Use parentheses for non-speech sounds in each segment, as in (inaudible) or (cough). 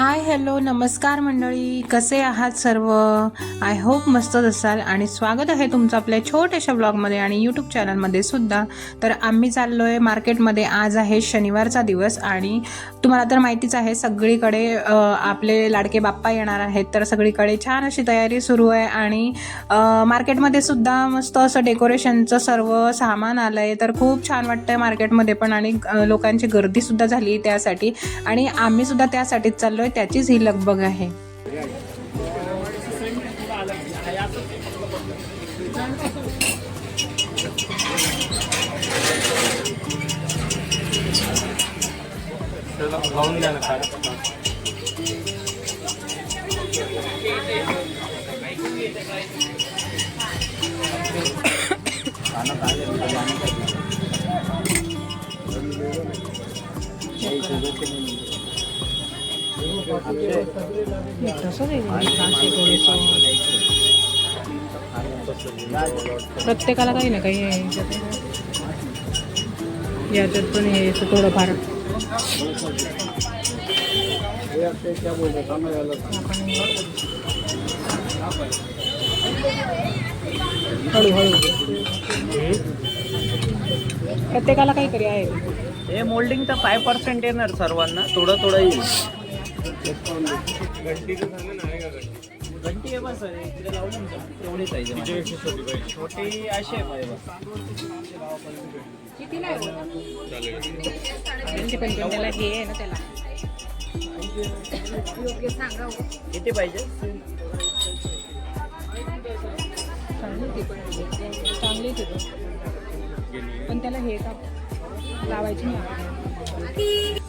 Hi hello नमस्कार मंडळी. कसे आहात सर्व? आय होप मस्तच असाल आणि स्वागत आहे तुमचं आपल्या छोट्याशा ब्लॉगमध्ये आणि यूट्यूब चॅनलमध्ये सुद्धा. तर आम्ही चाललो आहे मार्केटमध्ये. आज आहे शनिवारचा दिवस आणि तुम्हाला तर माहितीच आहे सगळीकडे आपले लाडके बाप्पा येणार आहेत. तर सगळीकडे छान अशी तयारी सुरू आहे आणि मार्केटमध्ये सुद्धा मस्त असं डेकोरेशनचं सर्व सामान आलं आहे तर खूप छान वाटतं आहे मार्केटमध्ये पण आणि लोकांची गर्दीसुद्धा झाली त्यासाठी. आणि आम्हीसुद्धा त्यासाठीच चाललो आहे त्याचीच ही लगबग आहे. (coughs) (coughs) प्रत्येकाला काही ना काही आहे. याच्यात. पण हे असं थोडंफार. हळूहळू प्रत्येकाला काहीतरी आहे. हे मोल्डिंग तर फाय पर्सेंट येणार सर्वांना. थोडं थोडं येईल. घंटी आहे बस तेवढीच आहे छोटी अशी आहे पाहिजे पण त्याला हे आहे ना त्याला किती पाहिजे चांगली पण पण त्याला हे का लावायची नाही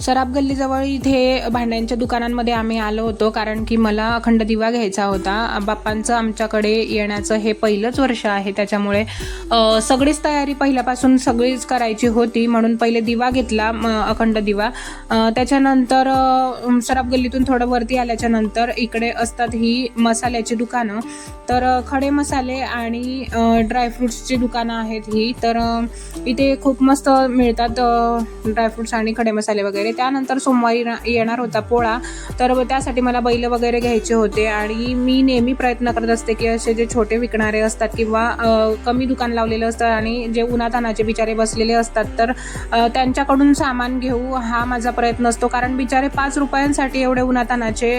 सराब गल्लीजवळ इथे भांड्यांच्या दुकानांमध्ये आम्ही आलो होतो कारण की मला अखंड दिवा घ्यायचा होता. बाप्पांचं आमच्याकडे येण्याचं हे पहिलंच वर्ष आहे त्याच्यामुळे सगळीच तयारी पहिल्यापासून सगळीच करायची होती म्हणून पहिले दिवा घेतला अखंड दिवा. त्याच्यानंतर सराब गल्लीतून थोडं वरती आल्याच्यानंतर इकडे असतात ही मसाल्याची दुकानं. तर खडे मसाले आणि ड्रायफ्रुट्सची दुकानं आहेत ही. तर इथे खूप मस्त मिळतात ड्रायफ्रुट्स आणि खडे मसाले वगैरे. त्यानंतर सोमवारी येणार होता पोळा. तर त्यासाठी मला बैल वगैरे घ्यायचे होते. आणि मी नेहमी प्रयत्न करत असते की असे जे छोटे विकणारे असतात किंवा कमी दुकान लावलेलं असतं आणि जे उन्हातानाचे बिचारे बसलेले असतात तर त्यांच्याकडून सामान घेऊ हा माझा प्रयत्न असतो. कारण बिचारे पाच रुपयांसाठी एवढे उन्हातानाचे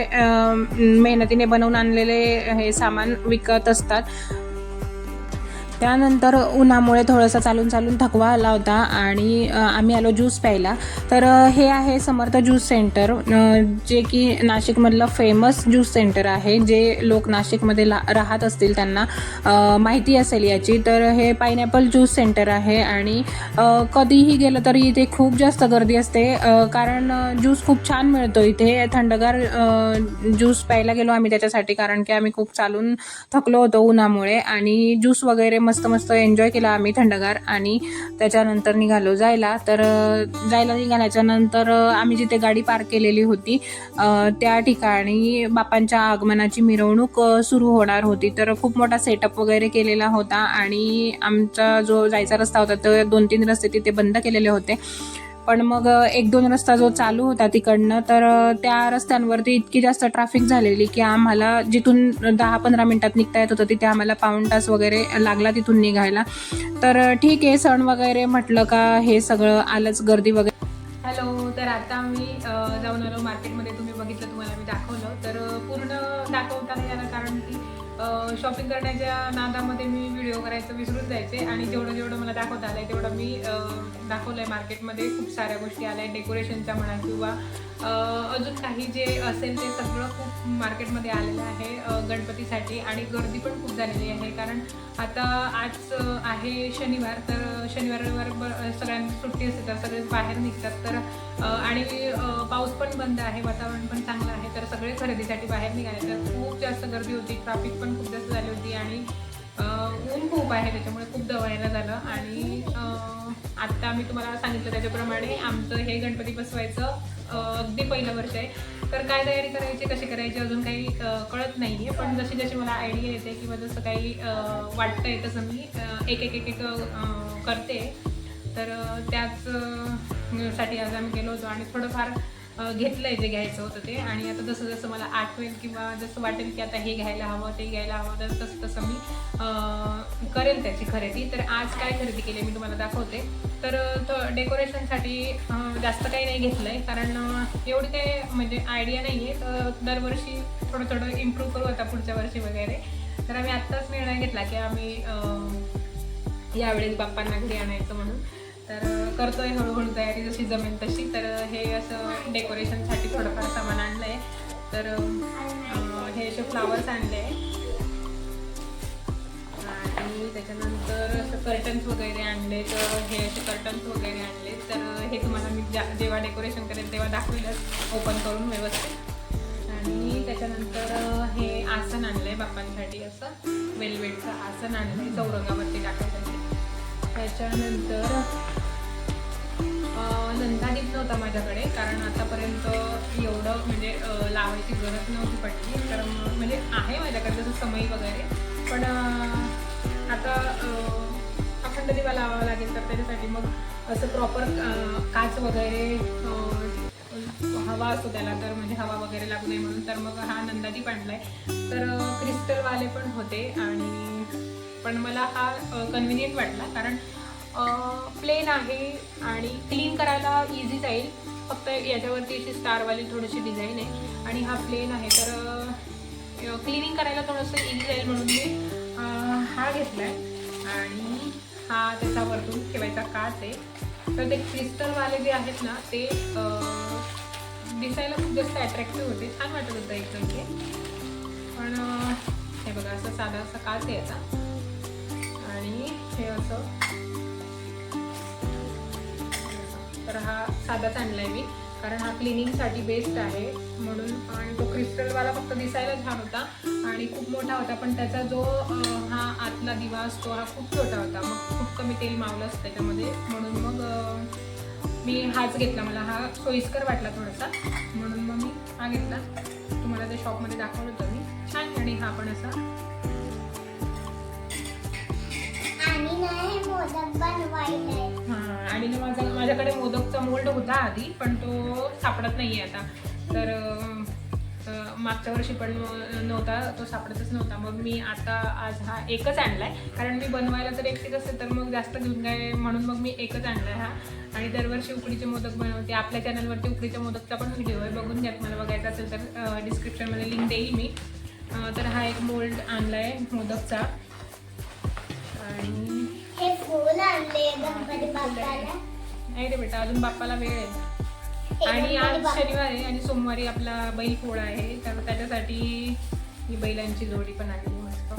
मेहनतीने बनवून आणलेले हे सामान विकत असतात. त्यानंतर उन्हामुळे थोडंसं चालून चालून थकवा आला होता आणि आम्ही आलो ज्यूस प्यायला. तर हे आहे समर्थ ज्यूस सेंटर. जे की नाशिकमधलं फेमस ज्यूस सेंटर आहे जे लोक नाशिकमध्ये ला राहत असतील त्यांना माहिती असेल याची. तर हे पायनॅपल ज्यूस सेंटर आहे आणि कधीही गेलं तरी इथे खूप जास्त गर्दी असते. कारण ज्यूस खूप छान मिळतो इथे. थंडगार ज्यूस प्यायला गेलो आम्ही त्याच्यासाठी कारण की आम्ही खूप चालून थकलो होतो उन्हामुळे. आणि ज्यूस वगैरे मस्त मस्त मस्त एन्जॉय केला आम्ही थंडगार आणि त्याच्यानंतर निघालो जायला. तर जायला निघाल्याच्या नंतर आम्ही जिथे गाडी पार्क केलेली होती त्या ठिकाणी बापांच्या आगमनाची मिरवणूक सुरू होणार होती. तर खूप मोठा सेटअप वगैरे केलेला होता आणि आमचा जो जायचा रस्ता होता तो दोन तीन रस्ते तिथे बंद केलेले होते. पण मग एक दोन रस्ता जो चालू होता तिकडनं तर त्या रस्त्यांवरती इतकी जास्त ट्रॅफिक झालेली की आम्हाला जिथून दहा पंधरा मिनिटात निघता येत होतं तिथे आम्हाला पाऊण तास वगैरे लागला तिथून निघायला. तर ठीक आहे सण वगैरे म्हटलं का हे सगळं आलंच गर्दी वगैरे. हॅलो तर आता मी जाऊन आलो. मार्केटमध्ये तुम्ही बघितलं तुम्हाला मी दाखवलं. तर पूर्ण दाखवता नाही कारण की शॉपिंग करण्याच्या नादामध्ये मी व्हिडिओ करायचं विसरून जायचे आणि जेवढं जेवढं मला दाखवता आलंय तेवढं मी दाखवलं दाखवलंय मार्केटमध्ये खूप साऱ्या गोष्टी आल्या डेकोरेशनच्या म्हणा किंवा अजून काही जे असेल ते सगळं खूप मार्केटमध्ये आलेलं आहे गणपतीसाठी. आणि गर्दी पण खूप झालेली आहे कारण आता आज आहे शनिवार तर शनिवार रविवार ब- सगळ्यांना सुट्टी असते तर सगळे बाहेर निघतात. तर आणि पाऊस पण बंद आहे वातावरण पण चांगलं आहे. तर सगळे खरेदीसाठी बाहेर निघाले. तर खूप जास्त गर्दी होती. ट्राफिक पण खूप जास्त झाली होती आणि ऊन खूप आहे त्याच्यामुळे खूप दवायला झालं. आणि आत्ता मी तुम्हाला सांगितलं त्याच्याप्रमाणे आमचं हे गणपती बसवायचं अगदी पहिलं वर्ष आहे. तर काय तयारी करायची कशी करायची अजून काही कळत नाही आहे पण जशी जशी मला आयडिया येते किंवा जसं काही वाटतं वाटतंय तसं मी एक एक एक एक करते. तर त्याच साठी आज आम्ही गेलो होतो. आणि थोडंफार घेतलं घेतलंय जे घ्यायचं होतं ते. आणि आता जसं जसं मला आठवेल किंवा जसं वाटेल की आता हे घ्यायला हवं ते घ्यायला हवं तर तसं तसं मी करेल त्याची खरेदी. तर आज काय खरेदी केली मी तुम्हाला दाखवते. तर डेकोरेशनसाठी जास्त काही नाही घेतलं आहे कारण एवढी काही म्हणजे आयडिया नाही आहे तर दरवर्षी थोडं थोडं इम्प्रूव्ह करू आता पुढच्या वर्षी वगैरे. तर आम्ही आत्ताच निर्णय घेतला की आम्ही यावेळेस बाप्पांना घरी आणायचं म्हणून. तर करतोय हळूहळू तयारी. जशी जमेल तशी. तर हे असं डेकोरेशनसाठी थोडंफार सामान आणलं आहे तर हे असे फ्लावर्स आणले. आणि त्याच्यानंतर असं कर्टन्स वगैरे आणले. तर हे असे कर्टन्स वगैरे आणले. तर हे तुम्हाला मी ज्या जेव्हा डेकोरेशन करेल तेव्हा दाखवेलच. ओपन करून व्यवस्थित. आणि त्याच्यानंतर हे आसन आणलं आहे बाप्पांसाठी असं. वेलवेटचं आसन आणलं आहे चौरंगावरती टाकायसाठी त्याच्यानंतर नंदा नव्हता माझ्याकडे कारण आतापर्यंत एवढं म्हणजे लावायची गरज नव्हती पडली. तर मग- म्हणजे आहे माझ्याकडे जसं समई वगैरे पण आता अखंड दिवा लावावा लागेल तर त्याच्यासाठी मग असं प्रॉपर काच वगैरे हवा असतो त्याला तर म्हणजे हवा वगैरे लागू नये म्हणून तर मग हा नंदादीप आहे तर क्रिस्टलवाले पण होते आणि पण मला हा कन्व्हिनियंट वाटला. कारण प्लेन आहे आणि क्लीन करायला इझी जाईल. फक्त याच्यावरती अशी स्टारवाली थोडीशी डिझाईन आहे. आणि हा प्लेन आहे. तर क्लिनिंग करायला थोडंसं इझी जाईल म्हणून मी हा घेतला आहे आणि हा त्याचा वरतून ठेवायचा काच आहे. तर ते क्रिस्टलवाले जे आहेत ना ते दिसायला खूप जास्त अट्रॅक्टिव्ह होते. छान वाटत होतं एकदम ते. पण हे बघा असं साधा असा काच आहे याचा. आणि हे असं हा साधाच आणलाय मी. कारण हा क्लिनिंगसाठी बेस्ट आहे. म्हणून आणि तो क्रिस्टलवाला फक्त दिसायला छान होता. आणि खूप मोठा होता पण त्याचा जो हा आतला दिवा असतो हा खूप छोटा होता. मग खूप कमी तेल मावलं असतं त्याच्यामध्ये म्हणून मग मी हाच घेतला. मला हा सोयीस्कर वाटला थोडासा. म्हणून मग मी हा घेतला. तुम्हाला त्या शॉपमध्ये दाखवलं होतं मी. छान आणि हा पण असा. आणि नाही मोदक आणि माझा माझ्याकडे मोदकचा मोल्ड होता आधी पण तो सापडत नाही आहे आता. तर मागच्या वर्षी पण नव्हता तो सापडतच नव्हता. मग मी आता आज हा एकच आणला आहे कारण मी बनवायला तर एकटीच असते तर मग जास्त घेऊन काय म्हणून मग मी एकच आणला आहे हा. आणि दरवर्षी उकडीचे मोदक बनवते. आपल्या चॅनलवरती उकडीच्या मोदकचा पण व्हिडिओ आहे. बघून घ्या तुम्हाला बघायचा असेल तर डिस्क्रिप्शनमध्ये लिंक देईल मी. तर हा एक मोल्ड आणला आहे मोदकचा. आणि हे फूल आणले गणपती बाप्पाला. नाही रे बेटा अजून बाप्पाला वेळ आहे. आणि आज शनिवार आहे आणि सोमवारी आपला बैल पोळा आहे. तर त्याच्यासाठी ही बैलांची जोडी पण आली मस्त.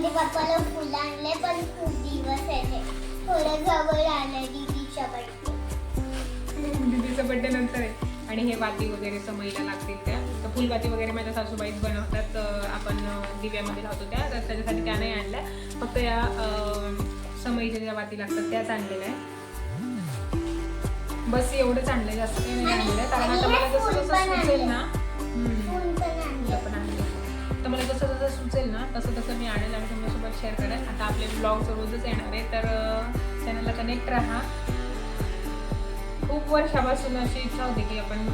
गणपती बाप्पाला फुलं आणले पण खूप दिवस आहे थोडं जवळ आलं दीदीच्या बड्डे दिदीचा बड्डे नंतर आहे. आणि हे वाती वगैरे समईला लागतील त्या. तर फुलवाती वगैरे माझ्या सासूबाईच बनवतात. आपण दिव्यामध्ये लावतो त्या. तर त्याच्यासाठी त्या नाही आणल्या. फक्त या समईच्या ज्या वाती लागतात त्याच आणलेल्या आहे बस एवढंच आणलंय. जास्त नाही आणलेलं कारण आता मला जसं जसं सुचेल ना सुचेल ना? तसं तसं मी आणेल आणि तुमच्यासोबत शेअर करेन आता आपले ब्लॉग रोजच येणार आहे तर चॅनलला कनेक्ट राहा. खूप वर्षापासून अशी इच्छा होती की आपण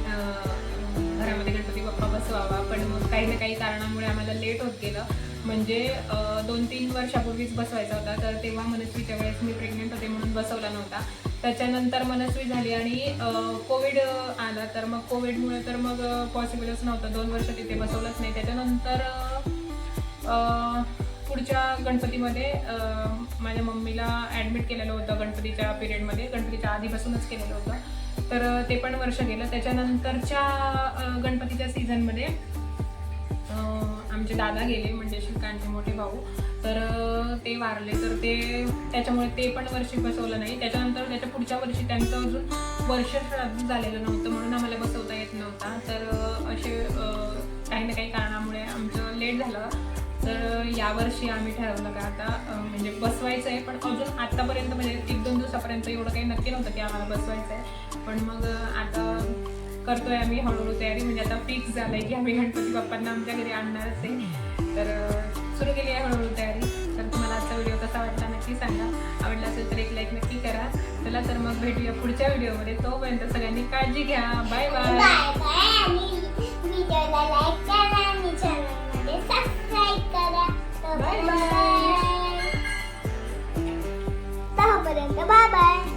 घरामध्ये गणपती बाप्पा बसवावा पण मग काही ना काही कारणामुळे आम्हाला लेट होत गेलं. म्हणजे दोन तीन वर्षापूर्वीच बसवायचा होता तर तेव्हा मनस्वीच्या वेळेस मी प्रेग्नेंट होते म्हणून बसवला नव्हता. त्याच्यानंतर मनस्वी झाली आणि कोविड आला. तर मग कोविडमुळे तर मग पॉसिबलच नव्हतं. दोन वर्ष तिथे बसवलंच नाही. त्याच्यानंतर पुढच्या गणपतीमध्ये माझ्या मम्मीला ॲडमिट केलेलं होतं गणपतीच्या पिरियडमध्ये गणपतीच्या आधीपासूनच केलेलं होतं. तर ते पण वर्ष गेलं. त्याच्यानंतरच्या गणपतीच्या सीझनमध्ये आमचे दादा गेले म्हणजे श्रीकांतचे मोठे भाऊ. तर ते वारले. तर ते त्याच्यामुळे ते पण वर्षी बसवलं नाही. त्याच्यानंतर त्याच्या पुढच्या वर्षी त्यांचं अजून वर्ष श्राद्ध झालेलं नव्हतं म्हणून आम्हाला बसवता येत नव्हता. तर असे काही ना काही कारणामुळे आमचं लेट झालं. तर यावर्षी आम्ही ठरवलं का आता म्हणजे बसवायचं आहे पण अजून आत्तापर्यंत म्हणजे एक दोन दिवसापर्यंत एवढं काही नक्की नव्हतं की आम्हाला बसवायचं आहे. पण मग आता करतोय आम्ही हळूहळू तयारी म्हणजे आता फिक्स झालंय की आम्ही गणपती बाप्पांना आमच्या घरी आणणारच आहे. तर सुरू केली आहे हळूहळू तयारी. तर तुम्हाला आजचा व्हिडिओ कसा वाटला नक्की सांगा. आवडला असेल तर एक लाईक नक्की करा. चला तर मग भेटूया पुढच्या व्हिडिओमध्ये. तोपर्यंत सगळ्यांनी काळजी घ्या. Bye bye Bye. Bye.